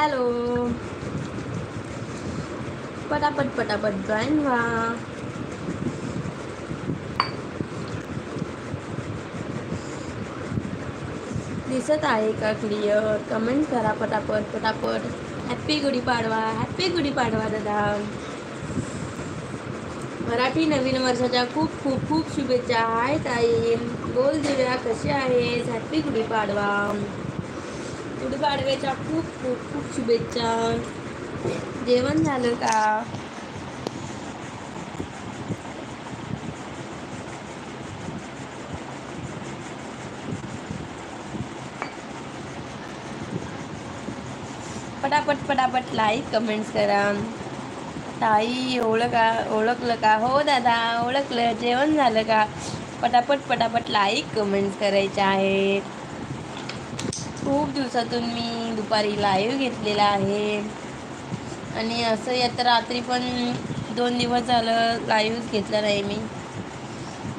Hello पटापट पटापट join व्हा. दिसत आहे का क्लिअर कमेंट करा पटापट पटापट. हॅप्पी गुढीपाडवा हॅप्पी गुढीपाडवा दादा. मराठी नवीन वर्षाच्या खूप खूप खूप शुभेच्छा. हाय ताई. बोल दिव्या कशी आहेस? हॅप्पी गुढीपाडवा गुढीपाडव्याच्या खूप खूप खूप शुभेच्छा. जेवण झालं का? पटापट पटापट लाईक कमेंट्स करा. ताई ओळखा ओळखलं का? हो दादा ओळखलं. जेवण झालं का? पटापट पटापट लाईक कमेंट्स करायचे आहेत. खूप दिवसातून मी दुपारी लाईव्ह घेतलेला आहे. आणि असं येतं रात्री पण दोन दिवस झालं लाईव्ह घेतलं नाही मी.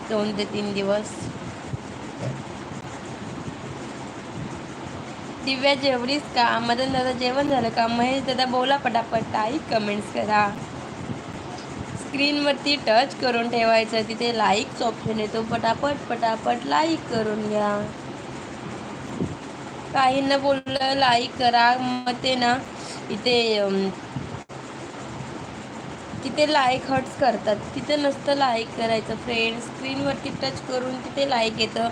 दोन ते तीन दिवस. दिव्या जेवढीच का? मदन दादा जेवण झालं का? महेश दादा बोला पटापट. आई कमेंट्स करा. स्क्रीनवरती टच करून ठेवायचं. तिथे लाईकचा ऑप्शन येतो. पटापट पटापट लाईक करून घ्या. काहींना बोललं लाईक करा. मग ते ना इथे तिथे लाईक हट्स करतात. तिथे नसतं लाईक करायचं. फ्रेंड स्क्रीनवरती टच करून तिथे लाईक येतं.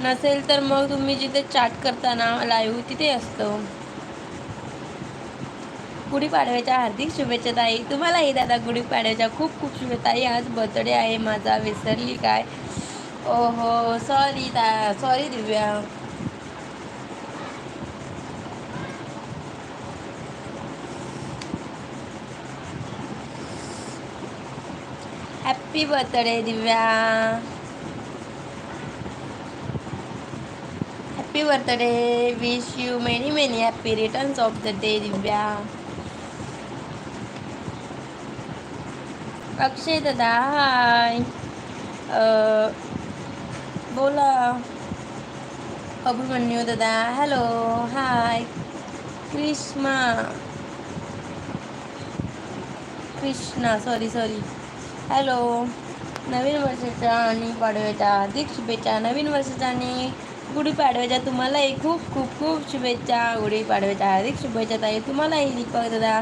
नसेल तर मग तुम्ही जिथे चॅट करता ना लाईव्ह तिथे असतं. गुढीपाडव्याच्या हार्दिक शुभेच्छा ताई. तुम्हालाही दादा गुढीपाडव्याच्या खूप खूप शुभेच्छा. ताई आज बर्थडे आहे. माझा विसरली काय? ओहो सॉरी ता sorry Divya. Happy birthday Divya happy birthday wish you many many happy returns of the day Divya Akshay दादा हाय बोला अभिमन्यू दादा hello hi Krishma Krishna sorry sorry hello. नवीन वर्षाच्या आणि पाडव्याच्या अधिक शुभेच्छा. नवीन वर्षाच्या आणि गुढीपाडव्याच्या तुम्हालाही खूप खूप खूप शुभेच्छा. गुढीपाडव्याच्या हार्दिक शुभेच्छा ताई. तुम्हालाही दीपक दादा.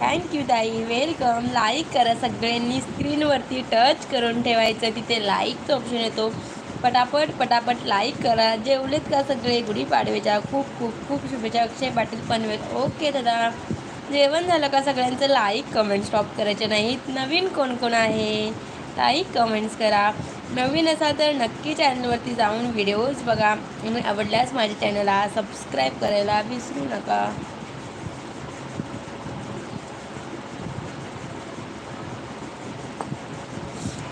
थँक्यू ताई. वेलकम लाईक करा सगळ्यांनी. स्क्रीनवरती टच करून ठेवायचं. तिथे लाईकचं ऑप्शन येतो. पटापट पटापट लाईक करा. जेवलेत का सगळे? गुढीपाडव्याच्या खूप खूप खूप शुभेच्छा. अक्षय पाटील पनवेल. ओके दादा. जेवण झालं का सगळ्यांचं? लाईक कमेंट स्टॉप करायचे नाहीत. नवीन कोण कोण आहे? लाईक कमेंट्स करा. नवीन असाल तर नक्की चॅनलवरती जाऊन व्हिडिओज बघा. आणि आवडल्यास माझ्या चॅनलला सबस्क्राईब करायला विसरू नका.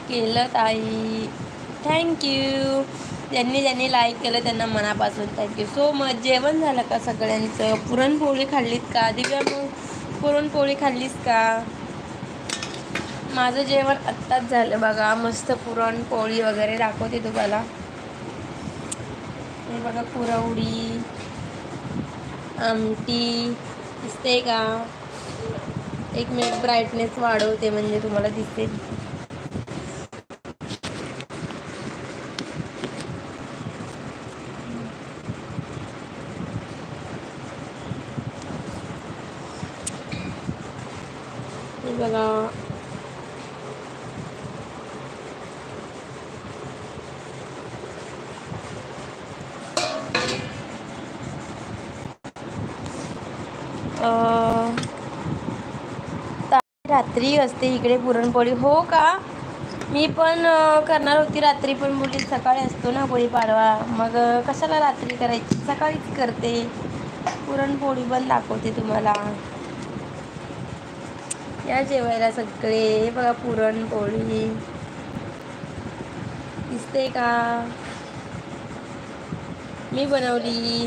केलं ताई. थँक्यू ज्यांनी ज्यांनी लाईक केलं त्यांना मनापासून थँक्यू सो मच जेवण झालं का सगळ्यांचं? पुरणपोळी खाल्लीत का? दिव्यामुळे पुरणपोळी खाल्लीस का? माझं जेवण आत्ताच झालं बघा. मस्त पुरणपोळी वगैरे दाखवते तुम्हाला. हे बघा पुरवडी आमटी दिसते का? एक मिनिट ब्राईटनेस वाढवते म्हणजे तुम्हाला दिसते बघा रात्री असते इकडे पुरणपोळी. हो का? मी पण करणार होती रात्री पण मुली सकाळी असतो ना पोळी पाडवा. मग कशाला रात्री करायची? सकाळीच करते. पुरणपोळी पण दाखवते तुम्हाला. या जेवायला सगळे. बघा पुरणपोळी दिसते का? मी बनवली.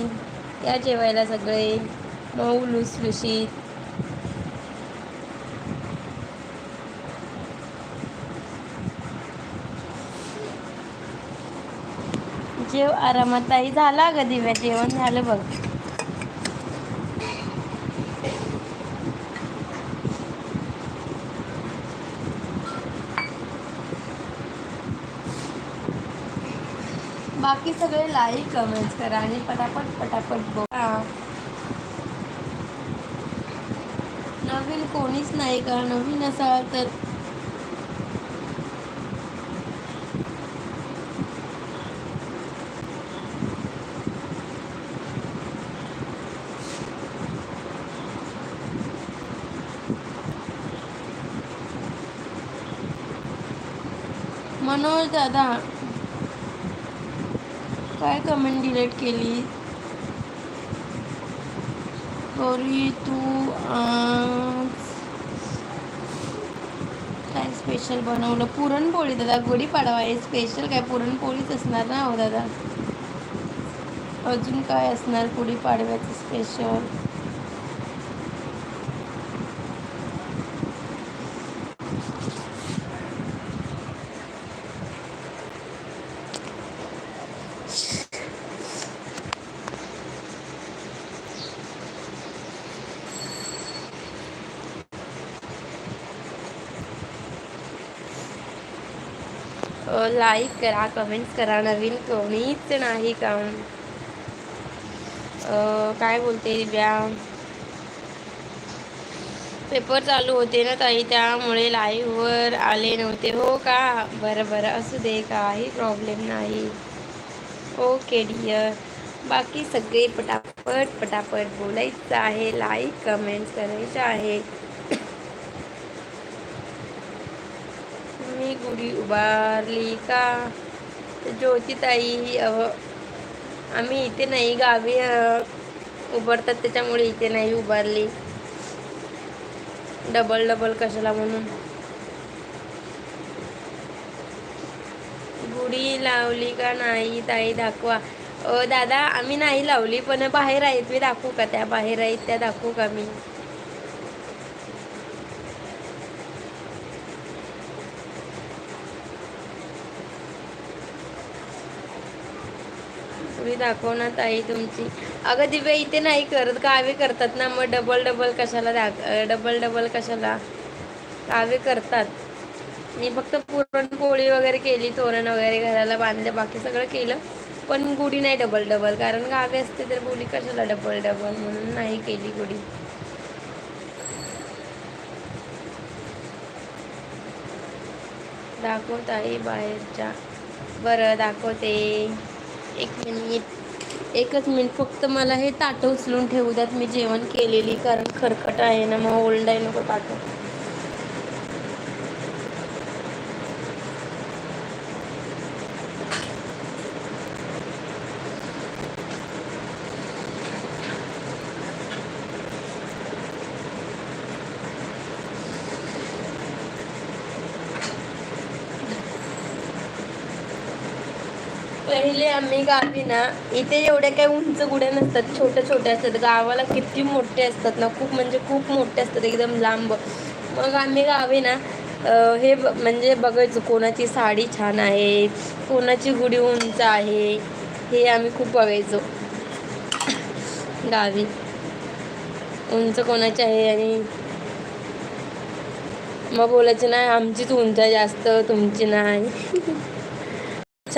या जेवायला सगळे. मऊ लुसलुशीत जेव आरामात. ताई झाला ग दिव्या? जेवण झालं बघ. बाकी सगळे लाईक कमेंट्स करा आणि पटापट पटापट बघा. नवीन कोणीच नाही का? नवीन असाल तर मनोज दादा काय कमेंट डिलीट केली? गौरी तू काय स्पेशल बनवलं? पुरणपोळी दादा. गुढीपाडवा आहे. स्पेशल काय? पुरणपोळीच असणार ना हो दादा. अजून काय असणार? गुढीपाडव्याचं स्पेशल लाईक करा कमेंट्स करा. नवीन कोणीच नाही का? काय बोलते दिव्या? पेपर चालू होते ना ताई त्यामुळे लाईव्हवर आले नव्हते. हो का? बरं बरं. असू दे काही प्रॉब्लेम नाही. ओके डिअर बाकी सगळे पटापट पटापट बोलायचं आहे. लाईक कमेंट्स करायचं आहे. मी गुढी उभारली का? ज्योतिताई अह, आम्ही इथे नाही गावी उभारतात त्याच्यामुळे इथे नाही उभारली. डबल डबल कशाला म्हणून? गुढी लावली का नाही ताई दाखवा. दादा आम्ही नाही लावली पण बाहेर आहेत मी दाखवू का त्या? बाहेर आहेत त्या दाखवू का मी? दाखव ना ताई तुमची. अगं दिव्या इथे नाही करत. कावे करतात ना मग डबल डबल कशाला दाख डबल डबल कशाला? कावे करतात. मी फक्त पुरणपोळी वगैरे केली तोरण वगैरे घराला बांधलं बाकी सगळं केलं. पण गुढी नाही डबल डबल कारण गावे असते तर बोली कशाला डबल डबल म्हणून नाही केली गुढी. दाखवत आहे बाहेरच्या. बरं दाखवते. एक मिनिट. एकच मिनिट. फक्त मला हे ताटं उचलून ठेवू द्यात. मी जेवण केलेली कारण खरकट आहे ना मग ओल्ड आहे नको ताटं. पहिले आम्ही गावी ना इथे एवढ्या काही उंच गुड्या नसतात छोट्या छोट्या असतात. गावाला किती मोठे असतात ना खूप म्हणजे खूप मोठे असतात एकदम लांब. मग आम्ही गावी ना हे ब- म्हणजे बघायचो कोणाची साडी छान आहे कोणाची गुढी उंच आहे हे आम्ही खूप बघायचो. गावी. उंच कोणाची आहे आणि मग बोलायचं नाही आमचीच उंच आहे जास्त तुमची नाही.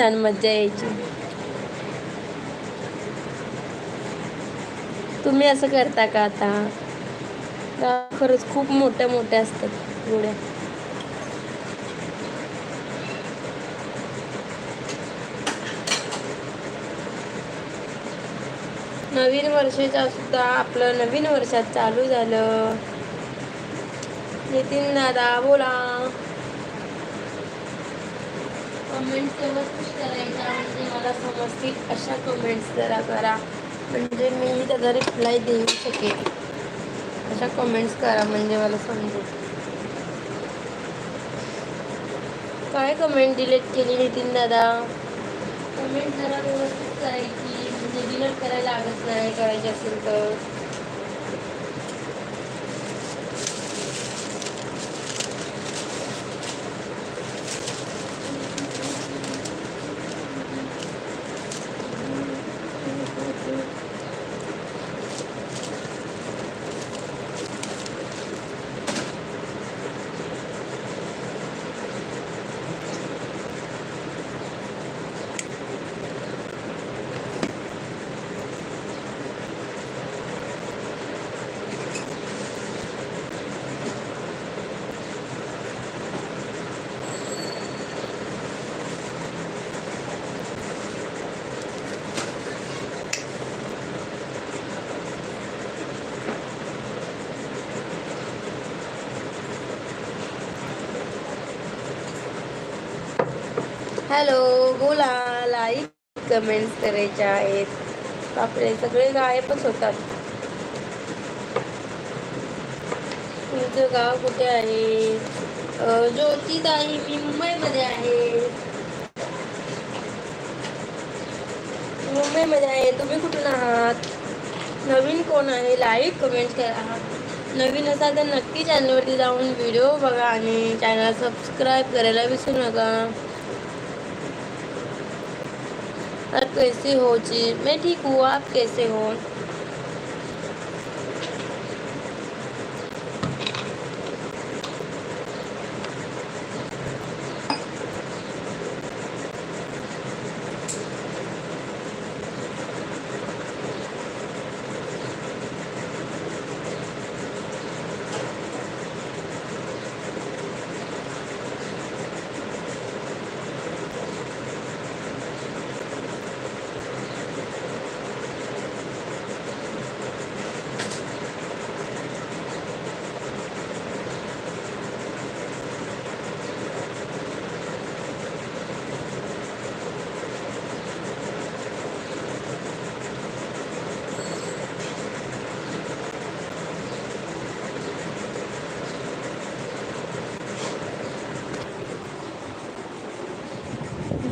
छान मज्जा यायची. तुम्ही असं करता का आता? खरंच खूप मोठ्या मोठ्या असतात गोड्या नवीन वर्षाचा सुद्धा आपलं नवीन वर्षात चालू झालं. नितीन दादा बोला. कमेंट्स मला समजतील अशा कमेंट्स जरा करा. म्हणजे मी त्याचा रिप्लाय देऊ शकेल अशा कमेंट्स करा म्हणजे मला समजेल. काय कमेंट डिलीट केली नितीन दादा? कमेंट जरा व्यवस्थित करायची म्हणजे डिलीट करायला लागत नाही करायची असेल तर. हॅलो बोला लाईक कमेंट्स करायच्या आहेत. बापरे सगळे गायबच होतात. तुमचं गाव कुठे आहे? अ, ज्योतिताई मी मुंबईमध्ये आहे. मुंबईमध्ये आहे. तुम्ही कुठून आहात? नवीन कोण आहे? लाईक कमेंट करा. नवीन असाल तर नक्की चॅनलवरती जाऊन व्हिडिओ बघा आणि चॅनल सबस्क्राईब करायला विसरू नका. कैसे हो जी? मैं ठीक हूँ आप कैसे हो?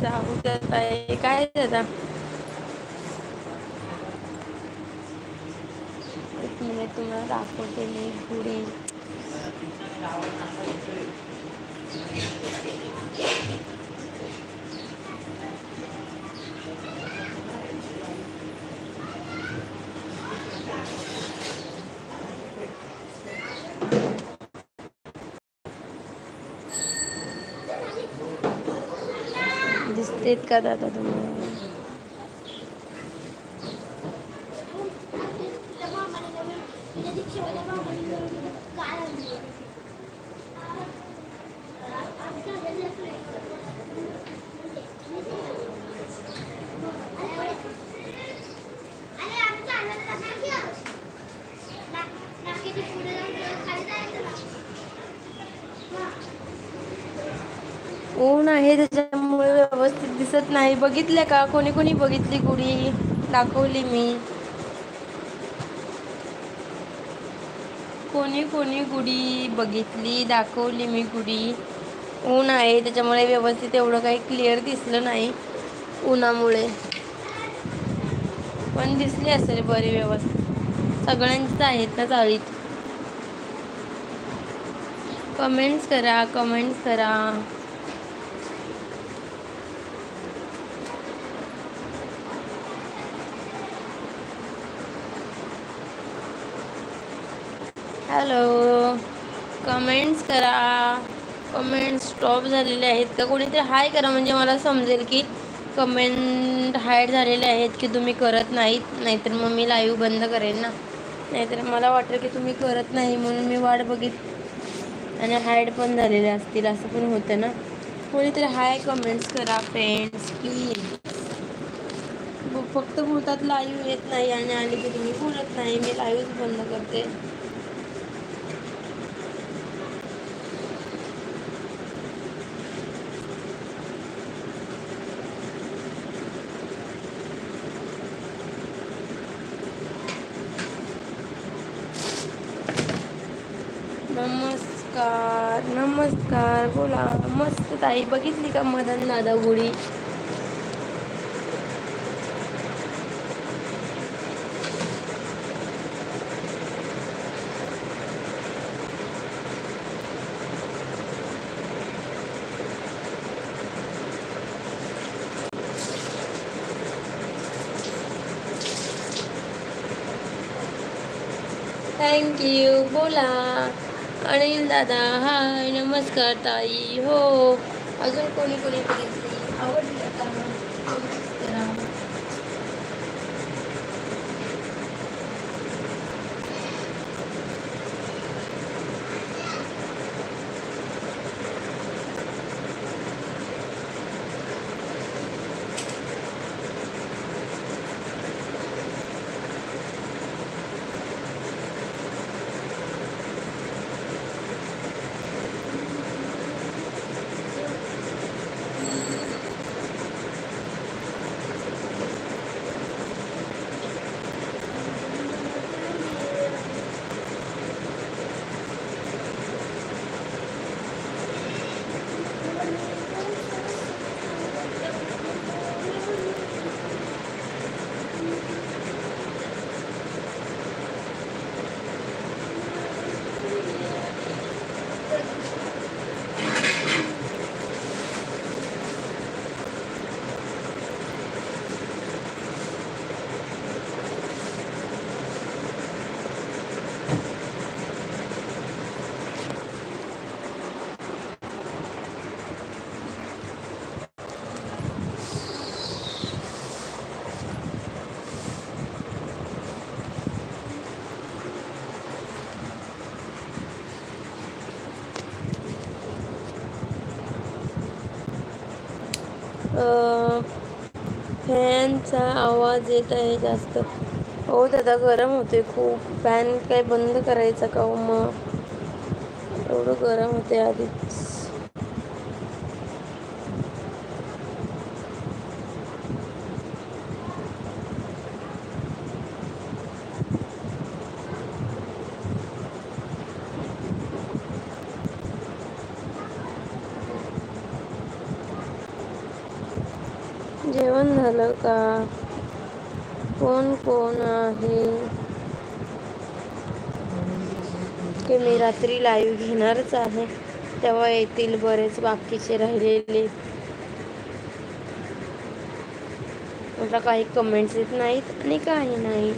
जाऊ देत आहे काय दादा? एक मिनिट तुम्हाला दाखवते मी गुढी. येत का दादा तुम्हाला ऊन आहे त्याच्यामुळे व्यवस्थित दिसत नाही. बघितले का? कोणी कोणी बघितली गुढी? दाखवली मी. कोणी कोणी गुढी बघितली दाखवली मी गुढी. ऊन आहे त्याच्यामुळे व्यवस्थित एवढं काही क्लिअर दिसलं नाही उन्हामुळे. पण दिसली असेल बरी व्यवस्थित. सगळ्यांचीच आहेत ना चाळीत कमेंट्स करा कमेंट्स करा. हॅलो कमेंट्स करा. कमेंट्स स्टॉप झालेले आहेत का? कोणीतरी हाय करा. म्हणजे मला समजेल की कमेंट हायड झालेले आहेत की तुम्ही करत नाहीत. नाहीतर मग मी लाईव्ह बंद करेन ना. नाहीतर मला वाटेल की तुम्ही करत नाही म्हणून मी वाट बघित आणि हायड पण झालेले असतील. असं पण होतं ना. कोणीतरी हाय कमेंट्स करा फ्रेंड्स प्लीज फक्त बोलतात लाईव्ह येत नाही आणि आली की तुम्ही बोलत नाही. मी लाईव्हच बंद करते नमस्कार नमस्कार बोला मस्त ताई बघितली का मदन दादा गुढी? थँक्यू बोला. अनिल दादा हाय नमस्कार ताई हो. अजून कोणी कोणी कोणी फॅनचा आवाज येत आहे जास्त. हो दादा गरम होते खूप. फॅन काय बंद करायचा का हो मग? एवढं गरम होते आधीच जेवण झालं का? कोण कोण आहे? की मी रात्री लाईव्ह घेणारच आहे. तेव्हा येतील बरेच बाकीचे राहिलेले. आता काही कमेंट्स येत नाहीत आणि काही नाही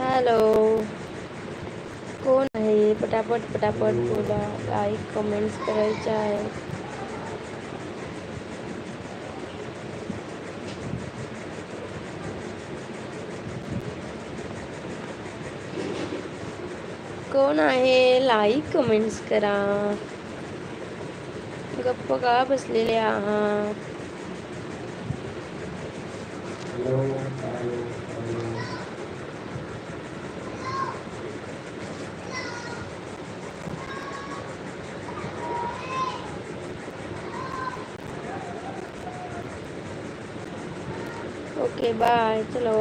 हॅलो कोण आहे पटापट बोला लाईक कमेंट्स करायच्या आहे. कोण आहे? लाईक कमेंट्स करा. गप्प का बसलेले आहात? ओके बाय चलो